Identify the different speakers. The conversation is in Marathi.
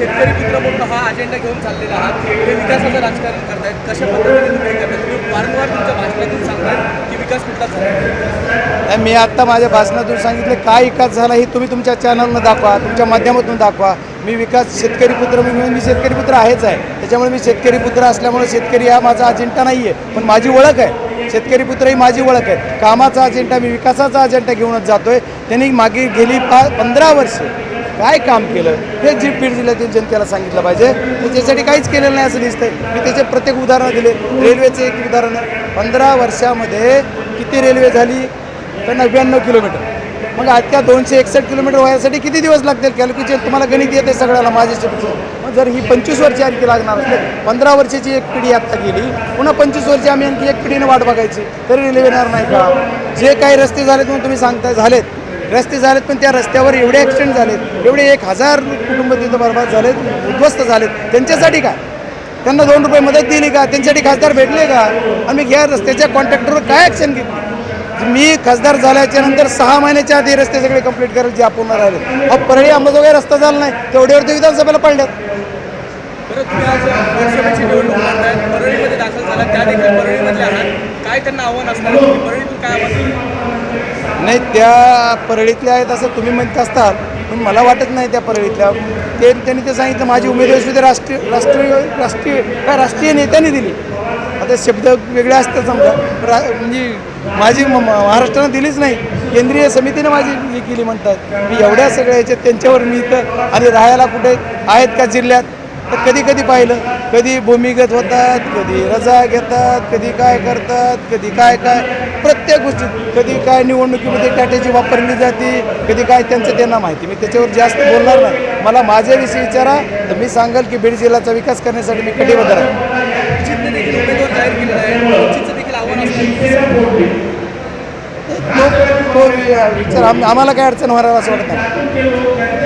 Speaker 1: शेतकरी पुत्र म्हणून हा अजेंडा घेऊन चाललेला आहात. हे विकासाचं राजकारण करतायत. कशा पद्धतीने तुम्ही हे तुम्ही वारंवार तुमच्या भाषणातून सांगताय की विकास कुठला झाला?
Speaker 2: मी आत्ता माझ्या भाषणातून सांगितलं काय विकास झाला हे तुम्ही तुमच्या चॅनलनं दाखवा तुमच्या माध्यमातून दाखवा. मी विकास शेतकरी पुत्र म्हणून मी शेतकरी पुत्र आहेच आहे. त्याच्यामुळे मी शेतकरी पुत्र असल्यामुळे शेतकरी हा माझा अजेंडा नाही आहे पण माझी ओळख आहे. शेतकरी पुत्र ही माझी ओळख आहे. कामाचा अजेंडा मी विकासाचा अजेंडा घेऊनच जातोय. त्यांनी मागे गेली पा पंधरा वर्ष काय काम केलं? हे जे बीड जिल्ह्यातील जनतेला सांगितलं पाहिजे तर त्याच्यासाठी काहीच केलेलं नाही असं दिसतंय. मी त्याचे प्रत्येक उदाहरणं दिले. रेल्वेचे एक उदाहरण आहे. पंधरा वर्षामध्ये किती रेल्वे झाली? तर नव्याण्णव किलोमीटर. मग आजच्या दोनशे एकसष्ट किलोमीटर व्हायसाठी किती दिवस लागतील? कॅल्क्युलेशन तुम्हाला गणित येते सगळ्याला माझ्यापेक्षा मग जर ही पंचवीस वर्षी आणखी लागणार असले पंधरा वर्षाची एक पिढी आत्ता गेली पुन्हा पंचवीस वर्षी आम्ही आणखी एक पिढीने वाट बघायची. तरी रेल्वे येणार नाही का? जे काही रस्ते झालेत म्हणून तुम्ही सांगताय झालेत. रस्ते झालेत पण त्या रस्त्यावर एवढे ॲक्सिडेंट झालेत एवढे एक हजार कुटुंब तिथं बर्बाद झालेत उद्ध्वस्त झालेत. त्यांच्यासाठी काय त्यांना दोन रुपये मदत दिली का? त्यांच्यासाठी खासदार भेटले का? आम्ही घ्या रस्त्याच्या कॉन्ट्रॅक्टरवर काय ॲक्शन घेतली? मी खासदार झाल्याच्यानंतर सहा महिन्याच्या आधी रस्ते सगळे कंप्लीट करायचे जे आपण राहिले. अहो परळी अंबाजोगाई रस्ता झाला नाही तेवढ्यावर ते विधानसभेला पडल्यात.
Speaker 1: झाला काय त्यांना आव्हान असणार आहे? तुम्ही परळीतून काय आव्हान
Speaker 2: नाही त्या परळीतल्या आहेत असं तुम्ही म्हणत असताल पण मला वाटत नाही त्या परळीतल्या. ते त्यांनी ते सांगितलं माझी उमेदवारी सुद्धा राष्ट्रीय राष्ट्रीय राष्ट्रीय काय राष्ट्रीय नेत्याने दिली. आता शब्द वेगळे असतात समजा. रा म्हणजे माझी म- महाराष्ट्रानं दिलीच नाही. केंद्रीय समितीने माझी हे केली म्हणतात. मी एवढ्या सगळ्या याच्यात त्यांच्यावर मी इथं आणि राहायला कुठे आहेत का जिल्ह्यात? तर कधी कधी पाहिलं. कधी भूमिगत होतात कधी रजा घेतात कधी काय करतात कधी काय काय. प्रत्येक गोष्टीत कधी काय निवडणुकीमध्ये टाट्याची वापरली जाते कधी काय त्यांचं त्यांना माहिती मी त्याच्यावर जास्त बोलणार नाही मला माझ्याविषयी विचारा तर मी सांगाल की बीड जिल्ह्याचा विकास करण्यासाठी मी कटिबद्ध आहे तो विचार आम- आम्हाला काय अडचण होणार असं वाटत नाही